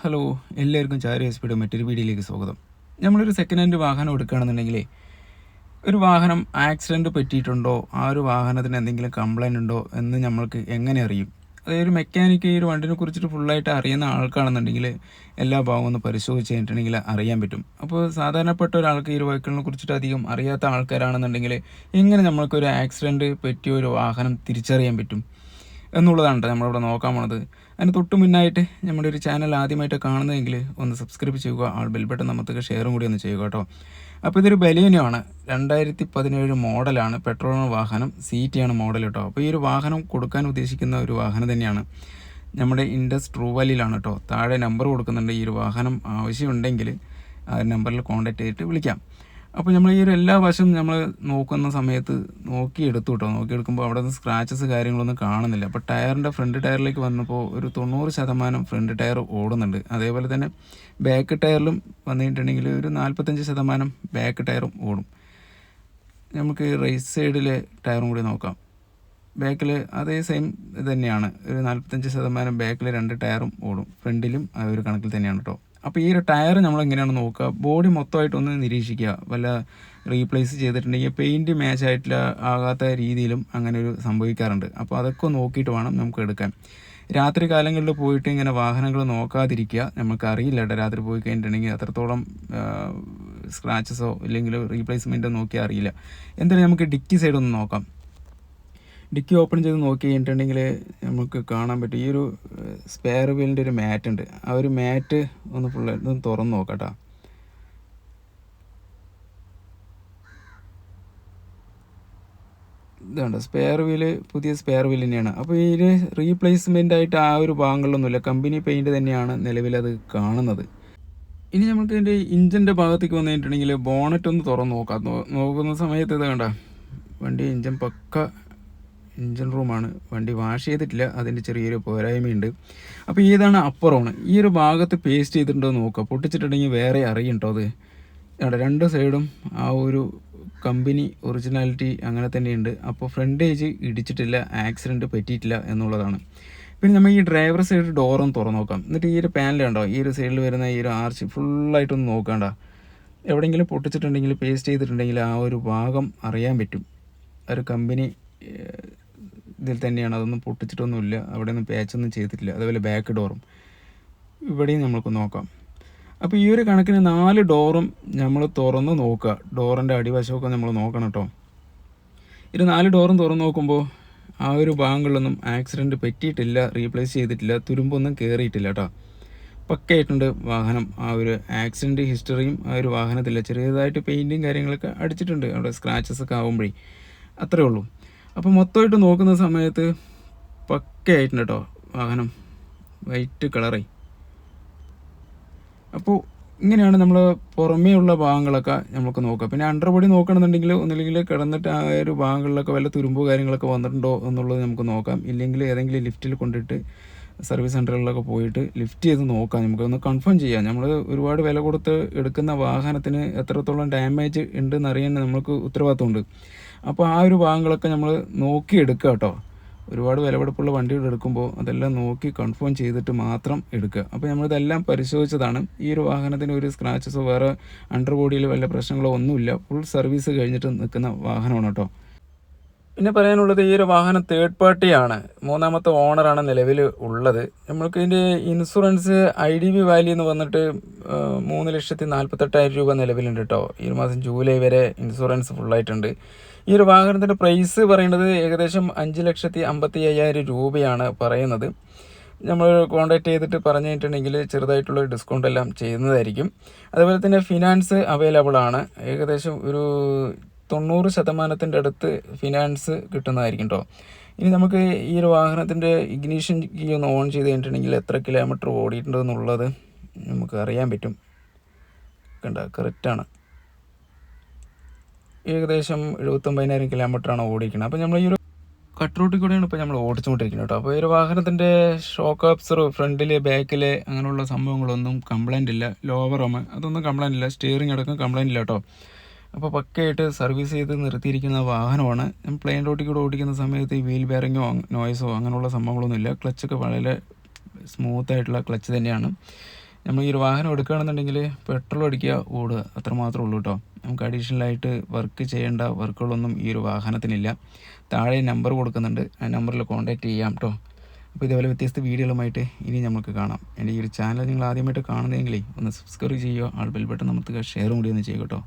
Hello എല്ലാവർക്കും ചാരി S പിയുടെ മറ്റൊരു വീഡിയോയിലേക്ക് സ്വാഗതം. നമ്മളൊരു സെക്കൻഡ് ഹാൻഡ് വാഹനം എടുക്കുകയാണെന്നുണ്ടെങ്കിൽ ഒരു വാഹനം ആക്സിഡന്റ് പറ്റിയിട്ടുണ്ടോ ആ ഒരു വാഹനത്തിന് എന്തെങ്കിലും കംപ്ലൈന്റ് ഉണ്ടോ എന്ന് നമ്മൾക്ക് എങ്ങനെ അറിയും? അതായത് ഒരു മെക്കാനിക്ക് ഈ ഒരു വണ്ടിനെ കുറിച്ചിട്ട് ഫുള്ളായിട്ട് അറിയുന്ന ആൾക്കാണെന്നുണ്ടെങ്കിൽ എല്ലാ ഭാഗവും ഒന്ന് പരിശോധിച്ച് കഴിഞ്ഞിട്ടുണ്ടെങ്കിൽ അറിയാൻ പറ്റും. അപ്പോൾ സാധാരണപ്പെട്ട ഒരാൾക്ക് ഈ ഒരു വെഹിക്കിളിനെ കുറിച്ചിട്ട് അധികം അറിയാത്ത ആൾക്കാരാണെന്നുണ്ടെങ്കിൽ എങ്ങനെ നമ്മൾക്കൊരു ആക്സിഡന്റ് പറ്റിയ ഒരു വാഹനം തിരിച്ചറിയാൻ പറ്റും എന്നുള്ളതാണ് നമ്മളിവിടെ നോക്കാൻ പോണത്. അതിന് തൊട്ട് മുന്നായിട്ട് നമ്മുടെ ഒരു ചാനൽ ആദ്യമായിട്ട് കാണുന്നതെങ്കിൽ ഒന്ന് സബ്സ്ക്രൈബ് ചെയ്യുക ആൾ ബെൽബട്ടൺ നമുക്ക് ഷെയറും കൂടി ഒന്ന് ചെയ്യുക കേട്ടോ. അപ്പോൾ ഇതൊരു ബലേനോ ആണ്. രണ്ടായിരത്തി പതിനേഴ് മോഡലാണ് പെട്രോൾ വാഹനം സി ടി ആണ് മോഡൽ കേട്ടോ. അപ്പോൾ ഈ ഒരു വാഹനം കൊടുക്കാൻ ഉദ്ദേശിക്കുന്ന ഒരു വാഹനം തന്നെയാണ്. നമ്മുടെ ഇൻഡസ് ട്രൂവാലിയിലാണ് കേട്ടോ. താഴെ നമ്പർ കൊടുക്കുന്നുണ്ട്. ഈ ഒരു വാഹനം ആവശ്യമുണ്ടെങ്കിൽ ആ നമ്പറിൽ കോൺടാക്റ്റ് ചെയ്തിട്ട് വിളിക്കാം. അപ്പോൾ നമ്മൾ ഈ ഒരു എല്ലാ വശം നമ്മൾ നോക്കുന്ന സമയത്ത് നോക്കിയെടുത്തു കേട്ടോ നോക്കിയെടുക്കുമ്പോൾ അവിടെ നിന്ന് സ്ക്രാച്ചസ് കാര്യങ്ങളൊന്നും കാണുന്നില്ല. അപ്പോൾ ടയറിന്റെ ഫ്രണ്ട് ടയറിലേക്ക് വന്നപ്പോൾ ഒരു തൊണ്ണൂറ് ശതമാനം ഫ്രണ്ട് ടയർ ഓടുന്നുണ്ട്. അതേപോലെ തന്നെ ബാക്ക് ടയറിലും വന്നിട്ടുണ്ടെങ്കിൽ ഒരു നാൽപ്പത്തഞ്ച് ശതമാനം ബാക്ക് ടയറും ഓടും. നമുക്ക് റൈറ്റ് സൈഡിലെ ടയറും കൂടി നോക്കാം. ബാക്കിൽ അതേ സെയിം തന്നെയാണ്. ഒരു നാൽപ്പത്തഞ്ച് ശതമാനം ബാക്കിൽ രണ്ട് ടയറും ഓടും. ഫ്രണ്ടിലും ആ ഒരു കണക്കിൽ തന്നെയാണ് കേട്ടോ അപ്പോൾ ഈ ഒരു ടയർ നമ്മൾ എങ്ങനെയാണ് നോക്കുക? ബോഡി മൊത്തമായിട്ടൊന്ന് നിരീക്ഷിക്കുക. വല്ല റീപ്ലേസ് ചെയ്തിട്ടുണ്ടെങ്കിൽ പെയിന്റ് മാച്ച് ആയിട്ടില്ല ആകാത്ത രീതിയിലും അങ്ങനെ ഒരു സംഭവിക്കാറുണ്ട്. അപ്പോൾ അതൊക്കെ നോക്കിയിട്ട് വേണം നമുക്ക് എടുക്കാൻ. രാത്രി കാലങ്ങളിൽ പോയിട്ട് ഇങ്ങനെ വാഹനങ്ങൾ നോക്കാതിരിക്കുക നമുക്ക് അറിയില്ല കേട്ടോ രാത്രി പോയി കഴിഞ്ഞിട്ടുണ്ടെങ്കിൽ അത്രത്തോളം സ്ക്രാച്ചസോ ഇല്ലെങ്കിൽ റീപ്ലേസ്മെന്റോ നോക്കിയാൽ അറിയില്ല. എന്തായാലും നമുക്ക് ഡിക്കി സൈഡ് ഒന്ന് നോക്കാം. ഡിക്കി ഓപ്പൺ ചെയ്ത് നോക്കി കഴിഞ്ഞിട്ടുണ്ടെങ്കിൽ നമുക്ക് കാണാൻ പറ്റും. ഈ ഒരു സ്പെയർ വീലിന്റെ ഒരു മാറ്റ് ഉണ്ട്. ആ ഒരു മാറ്റ് ഒന്ന് ഫുള്ള് ഒന്ന് തുറന്ന് നോക്കട്ടോ. ഇതുണ്ട് സ്പെയർ വീൽ പുതിയ സ്പെയർ വീൽ തന്നെയാണ്. അപ്പോൾ ഇതിന് റീപ്ലേസ്മെന്റ് ആയിട്ട് ആ ഒരു ഭാഗങ്ങളിലൊന്നുമില്ല. കമ്പനി പെയിന്റ് തന്നെയാണ് നിലവിലത് കാണുന്നത്. ഇനി നമുക്ക് ഇതിന്റെ ഇഞ്ചിന്റെ ഭാഗത്തേക്ക് വന്നു കഴിഞ്ഞിട്ടുണ്ടെങ്കിൽ ബോണറ്റ് ഒന്ന് തുറന്ന് നോക്കാം. നോക്കുന്ന സമയത്ത് ഇത് കണ്ട വണ്ടി ഇഞ്ചൻ പക്ക ഇഞ്ചൻ റൂമാണ് വണ്ടി വാഷ് ചെയ്തിട്ടില്ല. അതിന്റെ ചെറിയൊരു പോരായ്മയുണ്ട്. അപ്പോൾ ഇതാണ് അപ്പുറമാണ്? ഈ ഒരു ഭാഗത്ത് പേസ്റ്റ് ചെയ്തിട്ടുണ്ടോ നോക്കുക പൊട്ടിച്ചിട്ടുണ്ടെങ്കിൽ വേറെ അറിയുണ്ടോ അത്? അവിടെ രണ്ട് സൈഡും ആ ഒരു കമ്പനി ഒറിജിനാലിറ്റി അങ്ങനെ തന്നെയുണ്ട്. അപ്പോൾ ഫ്രണ്ടേജ് ഇടിച്ചിട്ടില്ല ആക്സിഡന്റ് പറ്റിയിട്ടില്ല എന്നുള്ളതാണ്. പിന്നെ നമ്മൾ ഈ ഡ്രൈവർ സൈഡ് ഡോറും തുറന്ന് നോക്കാം. എന്നിട്ട് ഈ ഒരു പാനൽ കണ്ടോ? ഈ ഒരു സൈഡിൽ വരുന്ന ഈ ഒരു ആർച്ച് ഫുള്ളായിട്ടൊന്ന് നോക്കണ്ട. എവിടെയെങ്കിലും പൊട്ടിച്ചിട്ടുണ്ടെങ്കിൽ പേസ്റ്റ് ചെയ്തിട്ടുണ്ടെങ്കിൽ ആ ഒരു ഭാഗം അറിയാൻ പറ്റും. ആ ഒരു കമ്പനി ഇതിൽ തന്നെയാണ്. അതൊന്നും പൊട്ടിച്ചിട്ടൊന്നുമില്ല. അവിടെ ഒന്നും പാച്ചൊന്നും ചെയ്തിട്ടില്ല. അതുപോലെ ബാക്ക് ഡോറും ഇവിടെയും നമുക്ക് നോക്കാം. അപ്പോൾ ഈ ഒരു കണക്കിന് നാല് ഡോറും നമ്മൾ തുറന്ന് നോക്കുക. ഡോറിന്റെ അടിവശമൊക്കെ നമ്മൾ നോക്കണം കേട്ടോ ഇത് നാല് ഡോറും തുറന്ന് നോക്കുമ്പോൾ ആ ഒരു ഭാഗങ്ങളിലൊന്നും ആക്സിഡന്റ് പറ്റിയിട്ടില്ല റീപ്ലേസ് ചെയ്തിട്ടില്ല തുരുമ്പൊന്നും കയറിയിട്ടില്ല കേട്ടോ പക്കയായിട്ടുണ്ട് വാഹനം. ആ ഒരു ആക്സിഡന്റ് ഹിസ്റ്ററിയും ആ ഒരു വാഹനത്തില്ല ചെറിയതായിട്ട് പെയിന്റും കാര്യങ്ങളൊക്കെ അടിച്ചിട്ടുണ്ട്. അവിടെ സ്ക്രാച്ചസ് ഒക്കെ ആകുമ്പോഴേ അത്രേ ഉള്ളൂ. അപ്പോൾ മൊത്തമായിട്ട് നോക്കുന്ന സമയത്ത് പക്കയായിട്ടുണ്ട് കേട്ടോ വാഹനം. വൈറ്റ് കളറേ അപ്പോൾ ഇങ്ങനെയാണ് നമ്മൾ പുറമേ ഉള്ള ഭാഗങ്ങളൊക്കെ നമുക്ക് നോക്കുക. പിന്നെ അണ്ടർ ബോഡി നോക്കണമെന്നുണ്ടെങ്കിൽ ഒന്നില്ലെങ്കിൽ കിടന്നിട്ട് ആ ഒരു ഭാഗങ്ങളിലൊക്കെ വല്ല തുരുമ്പോ കാര്യങ്ങളൊക്കെ വന്നിട്ടുണ്ടോ എന്നുള്ളത് നമുക്ക് നോക്കാം. ഇല്ലെങ്കിൽ ഏതെങ്കിലും ലിഫ്റ്റിൽ കൊണ്ടിട്ട് സർവീസ് സെന്ററുകളിലൊക്കെ പോയിട്ട് ലിഫ്റ്റ് ചെയ്ത് നോക്കാം. നമുക്കൊന്ന് കൺഫേം ചെയ്യാം. നമ്മൾ ഒരുപാട് വില കൊടുത്ത് എടുക്കുന്ന വാഹനത്തിന് എത്രത്തോളം ഡാമേജ് ഉണ്ടെന്ന് അറിയാൻ നമുക്ക് ഉത്തരവാദിത്തമുണ്ട്. അപ്പോൾ ആ ഒരു ഭാഗങ്ങളൊക്കെ നമ്മൾ നോക്കി എടുക്കുക കേട്ടോ. ഒരുപാട് വിലപിടിപ്പുള്ള വണ്ടികൾ എടുക്കുമ്പോൾ അതെല്ലാം നോക്കി കൺഫേം ചെയ്തിട്ട് മാത്രം എടുക്കുക. അപ്പോൾ നമ്മളിതെല്ലാം പരിശോധിച്ചതാണ്. ഈ ഒരു വാഹനത്തിന് ഒരു സ്ക്രാച്ചസോ വേറെ അണ്ടർ ബോഡിയിൽ വല്ല പ്രശ്നങ്ങളോ ഒന്നുമില്ല. ഫുൾ സർവീസ് കഴിഞ്ഞിട്ട് നിൽക്കുന്ന വാഹനമാണ് കേട്ടോ. പിന്നെ പറയാനുള്ളത് ഈ ഒരു വാഹനം തേർഡ് പാർട്ടിയാണ് മൂന്നാമത്തെ ഓണറാണ് നിലവിൽ ഉള്ളത്. നമ്മൾക്ക് ഇതിന്റെ insurance I D V value എന്ന് വന്നിട്ട് മൂന്ന് ലക്ഷത്തി നാൽപ്പത്തെട്ടായിരം രൂപ നിലവിലുണ്ട് കേട്ടോ ഈ ഒരു മാസം ജൂലൈ വരെ ഇൻഷുറൻസ് ഫുള്ളായിട്ടുണ്ട് ഈ ഒരു വാഹനത്തിന്റെ പ്രൈസ് പറയുന്നത് ഏകദേശം അഞ്ച് ലക്ഷത്തി അമ്പത്തി അയ്യായിരം രൂപയാണ് പറയുന്നത്. നമ്മൾ കോൺടാക്ട് ചെയ്തിട്ട് പറഞ്ഞിട്ടുണ്ടെങ്കിൽ ചെറുതായിട്ടുള്ള ഡിസ്കൗണ്ട് എല്ലാം ചെയ്യുന്നതായിരിക്കും. അതുപോലെ തന്നെ ഫിനാൻസ് അവൈലബിൾ ആണ്. ഏകദേശം ഒരു തൊണ്ണൂറ് ശതമാനത്തിന്റെ അടുത്ത് ഫിനാൻസ് കിട്ടുന്നതായിരിക്കും കേട്ടോ ഇനി നമുക്ക് ഈ ഒരു വാഹനത്തിന്റെ ഇഗ്നീഷൻ കീ ഒന്ന് ഓൺ ചെയ്ത് കഴിഞ്ഞിട്ടുണ്ടെങ്കിൽ എത്ര കിലോമീറ്റർ ഓടിയിട്ടുണ്ടെന്നുള്ളത് നമുക്ക് അറിയാൻ പറ്റും. കണ്ട? കറക്റ്റാണ് ഏകദേശം എഴുപത്തൊമ്പതിനായിരം കിലോമീറ്ററാണ് ഓടിക്കുന്നത്. അപ്പോൾ നമ്മൾ ഈ ഒരു കട്ട് റൂട്ടിൽ കൂടെയാണ് ഇപ്പോൾ നമ്മൾ ഓടിച്ചുകൊണ്ടിരിക്കുന്നത് കേട്ടോ അപ്പോൾ ഈ ഒരു വാഹനത്തിന്റെ ഷോക്ക് അബ്സർ ഫ്രണ്ടിൽ ബാക്കിൽ അങ്ങനെയുള്ള സംഭവങ്ങളൊന്നും കംപ്ലൈന്റ് ഇല്ല. ലോവർ അതൊന്നും കംപ്ലൈന്റ് ഇല്ല. സ്റ്റിയറിംഗ് അടക്കം കംപ്ലൈന്റ് ഇല്ല കേട്ടോ അപ്പോൾ പക്കയായിട്ട് സർവീസ് ചെയ്ത് നിർത്തിയിരിക്കുന്ന വാഹനമാണ്. പ്ലെയിൻ റോട്ടിൽ കൂടെ ഓടിക്കുന്ന സമയത്ത് ഈ വീൽ ബെയറിങ്ങോ നോയ്സോ അങ്ങനെയുള്ള സംഭവങ്ങളൊന്നും ഇല്ല ക്ലച്ചൊക്കെ വളരെ സ്മൂത്ത് ആയിട്ടുള്ള ക്ലച്ച് തന്നെയാണ്. നമ്മൾ ഈ ഒരു വാഹനം എടുക്കുകയാണെന്നുണ്ടെങ്കിൽ പെട്രോൾ അടിക്കുക ഓടുക അത്ര മാത്രമേ ഉള്ളൂ കേട്ടോ നമുക്ക് അഡീഷണലായിട്ട് വർക്ക് ചെയ്യേണ്ട വർക്കുകളൊന്നും ഈ ഒരു വാഹനത്തിനില്ല. താഴെ നമ്പർ കൊടുക്കുന്നുണ്ട്. ആ നമ്പറിൽ കോൺടാക്റ്റ് ചെയ്യാം കേട്ടോ അപ്പോൾ ഇതേപോലെ വ്യത്യസ്ത വീഡിയോകളുമായിട്ട് ഇനി നമുക്ക് കാണാം. എന്റെ ഈ ഒരു ചാനൽ നിങ്ങൾ ആദ്യമായിട്ട് കാണുന്നതെങ്കിൽ ഒന്ന് സബ്സ്ക്രൈബ് ചെയ്യുക. ആൾ ബെൽ ബട്ടൺ നമുക്ക് ഷെയർ കൂടി ഒന്ന് ചെയ്യുക കേട്ടോ